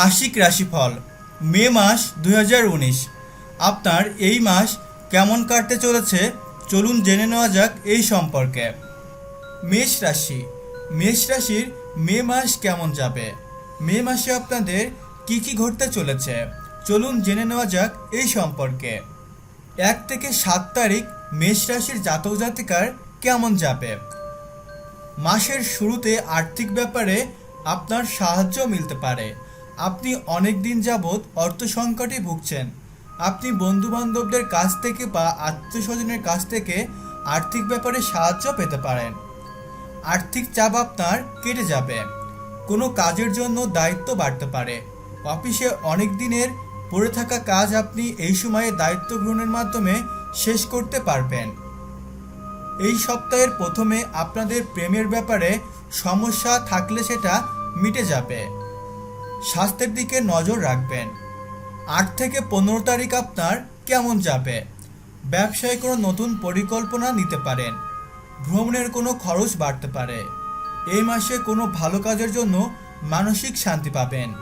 মাসিক রাশিফল, মে মাস দু হাজার উনিশ। আপনার এই মাস কেমন কাটতে চলেছে? চলুন জেনে নেওয়া যাক এই সম্পর্কে। মেষ রাশি, মেষ রাশির মে মাস কেমন যাবে? মে মাসে আপনাদের কি কি ঘটতে চলেছে? চলুন জেনে নেওয়া যাক এই সম্পর্কে। এক থেকে সাত তারিখ মেষ রাশির জাতক জাতিকার কেমন যাবে? মাসের শুরুতে আর্থিক ব্যাপারে আপনার সাহায্য মিলতে পারে। আপনি অনেক দিন যাবৎ অর্থ সংকটে ভুগছেন। আপনি বন্ধু বান্ধবদের কাছ থেকে বা আত্মীয় স্বজনের কাছ থেকে আর্থিক ব্যাপারে সাহায্য পেতে পারেন। আর্থিক চাপ আপনার কেটে যাবে। কোনো কাজের জন্য দায়িত্ব বাড়তে পারে। অফিসে অনেক দিনের পড়ে থাকা কাজ আপনি এই সময়ে দায়িত্ব গ্রহণের মাধ্যমে শেষ করতে পারবেন। এই সপ্তাহের প্রথমে আপনাদের প্রেমের ব্যাপারে সমস্যা থাকলে সেটা মিটে যাবে। স্বাস্থ্যের দিকে নজর রাখবেন। আট থেকে পনেরো তারিখ আপনার কেমন যাবে? ব্যবসায় কোনো নতুন পরিকল্পনা নিতে পারেন। ভ্রমণের কোনো খরচ বাড়তে পারে। এই মাসে কোনো ভালো কাজের জন্য মানসিক শান্তি পাবেন।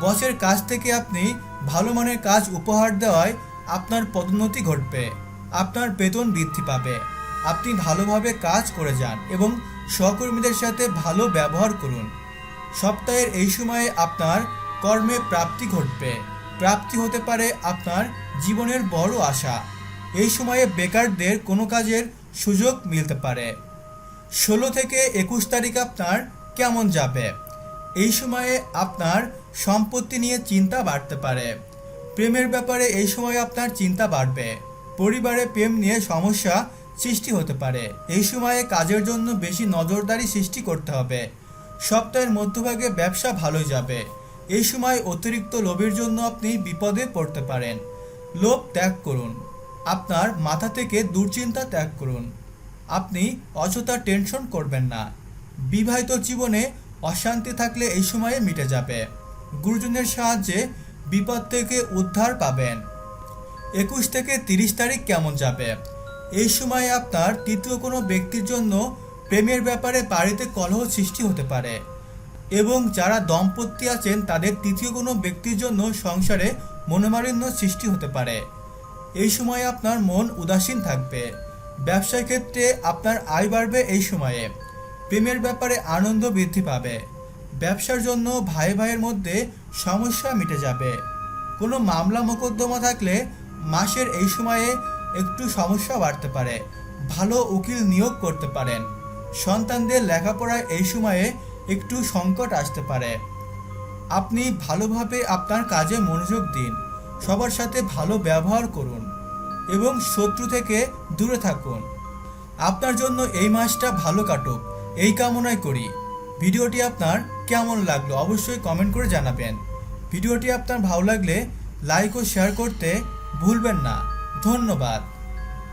বসের কাছ থেকে আপনি ভালো মানের কাজ উপহার দেওয়ায় আপনার পদোন্নতি ঘটবে। আপনার বেতন বৃদ্ধি পাবে। আপনি ভালোভাবে কাজ করে যান এবং সহকর্মীদের সাথে ভালো ব্যবহার করুন। সপ্তাহের এই সময়ে আপনার কর্মে প্রাপ্তি ঘটবে। প্রাপ্তি হতে পারে আপনার জীবনের বড় আশা। এই সময়ে বেকারদের কোনো কাজের সুযোগ মিলতে পারে। ষোলো থেকে একুশ তারিখ আপনার কেমন যাবে? এই সময়ে আপনার সম্পত্তি নিয়ে চিন্তা বাড়তে পারে। প্রেমের ব্যাপারে এই সময় আপনার চিন্তা বাড়বে। পরিবারে প্রেম নিয়ে সমস্যা সৃষ্টি হতে পারে। এই সময়ে কাজের জন্য বেশি নজরদারি সৃষ্টি করতে হবে। সপ্তাহের মধ্যভাগে ব্যবসা ভালোই যাবে। এই সময় অতিরিক্ত লোভের জন্য আপনি বিপদে পড়তে পারেন। লোভ ত্যাগ করুন। আপনার মাথা থেকে দুশ্চিন্তা ত্যাগ করুন। আপনি অযথা টেনশন করবেন না। বিবাহিত জীবনে অশান্তি থাকলে এই সময়ে মিটে যাবে। গুরুজনের সাহায্যে বিপদ থেকে উদ্ধার পাবেন। একুশ থেকে তিরিশ তারিখ কেমন যাবে? এই সময়ে আপনার তৃতীয় কোনো ব্যক্তির জন্য প্রেমের ব্যাপারে বাড়িতে কলহ সৃষ্টি হতে পারে এবং যারা দম্পতি আছেন, তাদের তৃতীয় কোনো ব্যক্তির জন্য সংসারে মনোমালিন্য সৃষ্টি হতে পারে। এই সময়ে আপনার মন উদাসীন থাকবে। ব্যবসার ক্ষেত্রে আপনার আয় বাড়বে এই সময়ে। প্রেমের ব্যাপারে আনন্দ বৃদ্ধি পাবে। ব্যবসার জন্য ভাই ভাইয়ের মধ্যে সমস্যা মিটে যাবে। কোনো মামলা মোকদ্দমা থাকলে মাসের এই সময়ে একটু সমস্যা বাড়তে পারে। ভালো উকিল নিয়োগ করতে পারেন। সন্তানদের লেখাপড়ায় এই সময়ে একটু সংকট আসতে পারে। আপনি ভালোভাবে আপনার কাজে মনোযোগ দিন। সবার সাথে ভালো ব্যবহার করুন এবং শত্রু থেকে দূরে থাকুন। আপনার জন্য এই মাসটা ভালো কাটুক। এই কামনাই করি। ভিডিওটি আপনার কেমন লাগল অবশ্যই কমেন্ট করে জানাবেন। ভিডিওটি আপনার ভালো লাগলে লাইক ও শেয়ার করতে ভুলবেন না। ধন্যবাদ।